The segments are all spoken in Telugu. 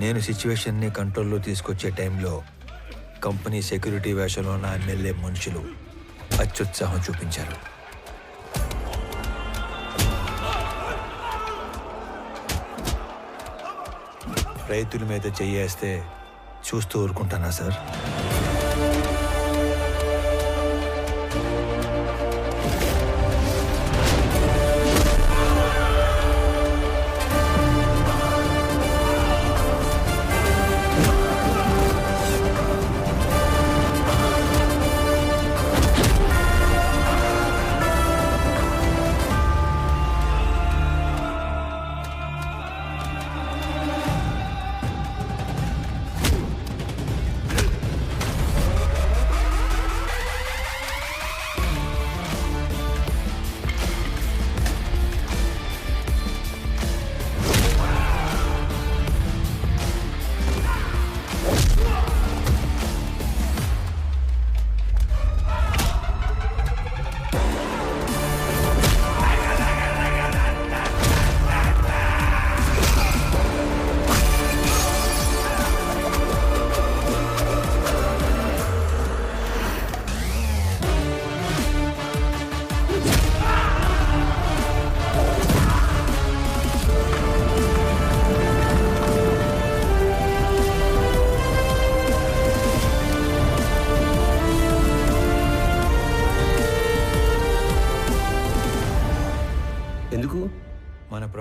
నేను సిచ్యువేషన్ని కంట్రోల్లో తీసుకొచ్చే టైంలో కంపెనీ సెక్యూరిటీ వేషంలో నా ఎమ్మెల్యే మనుషులు అత్యుత్సాహం చూపించారు. రైతుల మీద చెయ్యేస్తే చూస్తూ ఊరుకుంటానా సార్?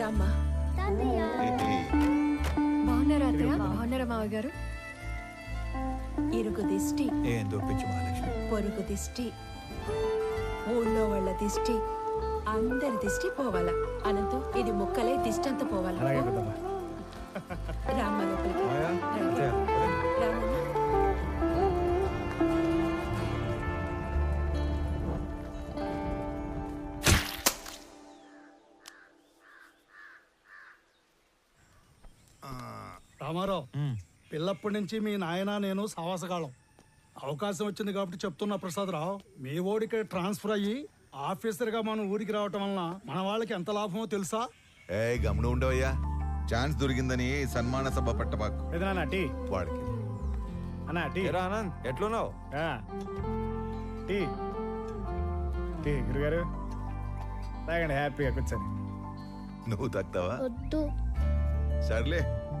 రామ్మా బాగున్నారా అత్తయ్య బాగున్నారా మావయ్య గారు ఇరుగు దిష్టి. ఏం దొప్పించు మహాలక్ష్మి? పొరుగు దిష్టి. ఊళ్ళో వాళ్ళ దిష్టి. అందరి దిష్టి పోవాలా. అనంతం ఇది ముక్కలే దిష్టి అంతా పోవాలా. రామ్మ రామారావు పిల్లప్పటి నుంచి మీ నాయన నేను సావాసగాళం అవకాశం వచ్చింది కాబట్టి చెప్తున్నా ప్రసాదరావు మీ ఓడికి ట్రాన్స్ఫర్ అయ్యి ఆఫీసర్గా మనం ఊరికి రావటం వలన మన వాళ్ళకి ఎంత లాభమో తెలుసా? ఏ గమనం ఉండవయ్యా. ఛాన్స్ దొరికిందని సన్మాన సభ పట్టబాకు టీ? వాడికి. అన్నా టీ? ఆనంద్ ఎట్లున్నావు? ఆ. టీ? టీ గురుగారు. తాగండి హ్యాపీగా కూర్చొని. నువ్వు తక్కువా వద్దు. సర్లే.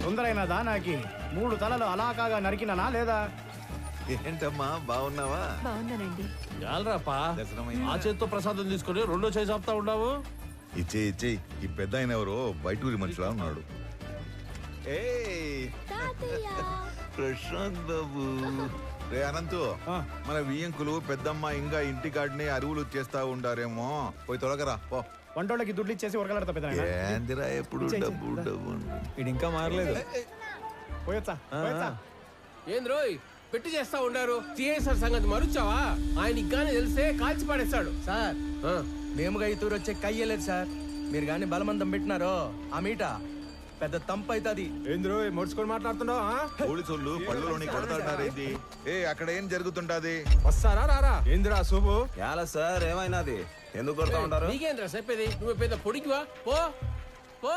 తొందరైనదా నాకి మూడు తలలు అలా కాగా నరికినానా లేదా? ఏంటమ్మా బాగున్నావా? బాగున్నానండి. చాలరాపా దర్శనమైందా? ఆ చేత్తో ప్రసాదం తీసుకొని రెండో చేయి చెప్తా ఉన్నావు? ఇచ్చే ఇచ్చే ఈ పెద్ద ఆయన ఎవరో? బయట ఊరి మనిషిలా ఉన్నాడు. ఏయ్! ప్రశాంత్ బాబు. రే అనంతు మన వియ్యంకులు పెద్దమ్మ ఇంకా ఇంటి కాడిని అరువులు చేస్తా ఉండారేమో. పోయి తొలగరా పో. వంటోళ్ళకి దుడ్లు ఇచ్చేసి ఉరకలాడతా పెద్ద ఏందిరా ఎప్పుడు డబ్బు డబ్బు ఇది ఇంకా మారలేదు. పోయొచ్చా. ఏంద్రోయ్ పెట్టి చేస్తా ఉండారు. సిఐసార్ సంగతి మరుచావా? ఆయన ఇగ్గానే తెలిస్తే కాల్చి పడేస్తాడు. సార్ ఆ, మేముగా ఈ తూరు వచ్చే కయ్యలేదు సార్. మీరు కానీ బలమందం పెట్టినారో ఆ మీట. పెద్ద తంపు అవుతుంది ఏంద్రో ముడుచుకొని మాట్లాడుతున్నావు? పోలీసులు పళ్ళులోని కొడతాడారేంటి ఏ అక్కడ ఏం జరుగుతుంటాది వస్తారా రారా? ఏందిరా శుభు ఎలా సార్ ఏమైనాది? ఎందుకు కొడతా ఉంటారు? నీకేంద్రా చెప్పేది? నువ్వు పెద్ద పొడికివా పో పో.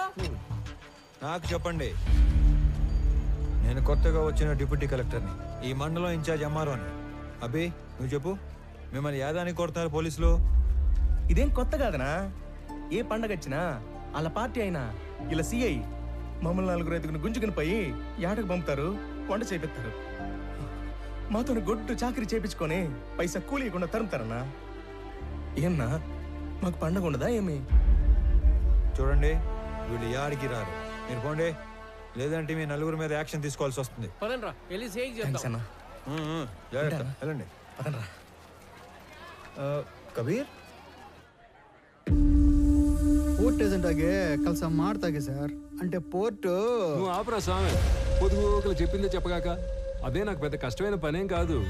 నాకు చెప్పండి. నేను కొత్తగా వచ్చిన డిప్యూటీ కలెక్టర్ని ఈ మండలం ఇన్ఛార్జ్ ఎంఆర్ఓని. అభి నువ్వు చెప్పు. మిమ్మల్ని యాదానికి కొడుతున్నారు పోలీసులు. ఇదేం కొత్త కాదనా? ఏ పండగ వచ్చినా వాళ్ళ పార్టీ అయినా ఇలా సిఐ మమ్మల్ని నలుగురు ఐదుగురు గుంజుకుని పోయి ఏటకు పంపుతారు వంట చేపిస్తారు. మాతో గొడ్డు చాకరీ చేపించుకొని పైసా కూలీయకుండా తరుముతారన్నా. ఏమన్నా మాకు పండగ ఉండదా ఏమి? చూడండి వీళ్ళు యాడికి రారు. మీరు పోండి. లేదంటే మీ నలుగురు మీద యాక్షన్ తీసుకోవాల్సి వస్తుంది. కబీర్? పోర్ట్ ఏజెంట్ ఆగే కలిసి మాడతాగే సార్. అంటే పోర్ట్ నువ్వు ఆపరా స్వామి. పొదుగుకలు చెప్పిందే చెప్పగాక. అదే నాకు పెద్ద కష్టమైన పనేం కాదు.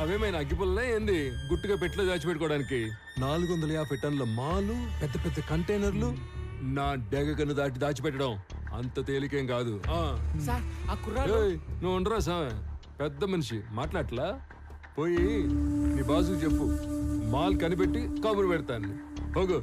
అవేమైనా అగ్గిపుల్లనే ఏంది? గుట్టుగా పెట్టిలో దాచిపెట్టుకోవడానికి. నాలుగు వందల యాభై టన్నుల మాలు పెద్ద పెద్ద కంటైనర్లు నా డెగకను దాటి దాచిపెట్టడం అంత తేలికేం కాదు. ఆ. సార్ ఆ కుర్రాడు ఏయ్, నువ్వు ఉండరా స్వామి. పెద్ద మనిషి మాట్లాడలా పోయి నీ బాసుకు చెప్పు. మాల్ కనిపెట్టి కబురు పెడతాను. ಹೋಗು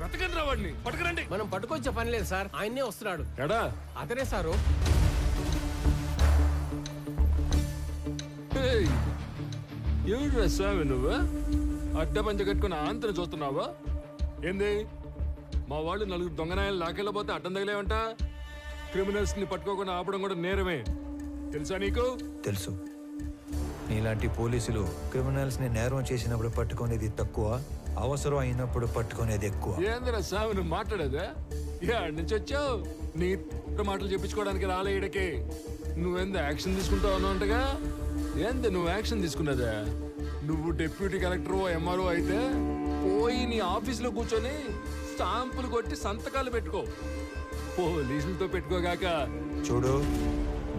వెతకండి రా వాడిని. పట్టుకురండి. మనం పట్టుకొచ్చే పని లేదు సార్. ఆయన్నే వస్తున్నాడు. ఎడా? అతనే సారు. ఏయ్, ఎవడురా స్వామి నువ్వు? అడ్డ పంచ కట్టుకుని ఆంతరం చూస్తున్నావా? ఏంది? మా వాళ్ళు నలుగురు దొంగనాయాలు లాకెళ్ళబోతే అడ్డం తగిలేవంట? క్రిమినల్స్ని పట్టుకోకుండా ఆపడం కూడా నేరమే. తెలుసా నీకు? తెలుసు. నీలాంటి పోలీసులు క్రిమినల్స్ని నేరం చేసినప్పుడు పట్టుకునేది తక్కువ. అవసరం అయినప్పుడు పట్టుకునేది ఎక్కువ. ఏందిరా సామి నువ్వు మాట్లాడేదా? ఏడు నుంచి వచ్చావు? నీ మాటలు చెప్పించుకోవడానికి రాలే ఈడకి. నువ్వెంత యాక్షన్ తీసుకుంటావు అన్నట్టుగా ఏంది నువ్వు యాక్షన్ తీసుకున్నదా? నువ్వు డిప్యూటీ కలెక్టర్ ఎంఆర్ఓ అయితే పోయి నీ ఆఫీసులో కూర్చొని స్టాంపులు కొట్టి సంతకాలు పెట్టుకో. పోలీసులతో పెట్టుకోగాక చూడు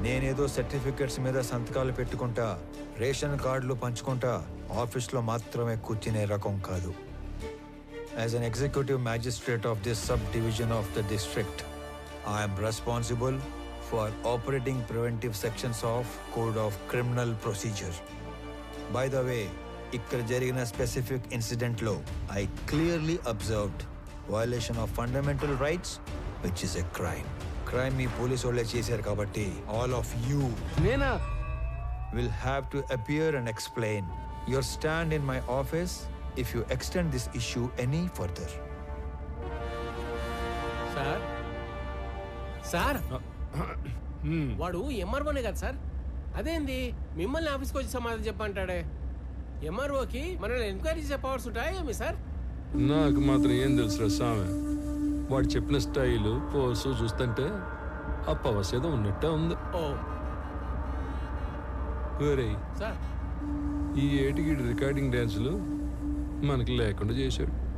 నేనేదో సర్టిఫికెట్స్ మీద సంతకాలు పెట్టుకుంటా రేషన్ కార్డులు పంచుకుంటా ఆఫీస్లో మాత్రమే కూర్చునే రకం కాదు. As an executive magistrate of this sub division of the district I'm responsible for operating preventive sections of code of criminal procedure by the way ఇక్కడ జరిగిన specific ఇన్సిడెంట్లో I clearly observed violation of fundamental rights which is a crime crime me police వాళ్ళే చేశారు కాబట్టి ఆల్ ఆఫ్ యూ నేనా? Will have to appear and explain your stand in my office if you extend this issue any further sir sir వాడు ఎంఆర్ఓనే కదా సార్ అదేంది? మిమ్మల్ని ఆఫీస్కి వచ్చి సమాధానం చెప్పంటాడే ఎంఆర్ఓకి మనల్ని ఎంక్వైరీ చేసే పవర్స్ ఉంటాయా ఏమి సార్ నాకు మాత్రం ఏం తెలుసురా స్వామి వాడు చెప్పిన స్టైలు పోసు చూస్తుంటే ఆ పవర్స్ ఏదో ఉన్నట్టే ఉంది. ఓ. సార్ ఈ ఏటికి రికార్డింగ్ డ్యాన్సులు మనకి లేకుండా చేశాడు.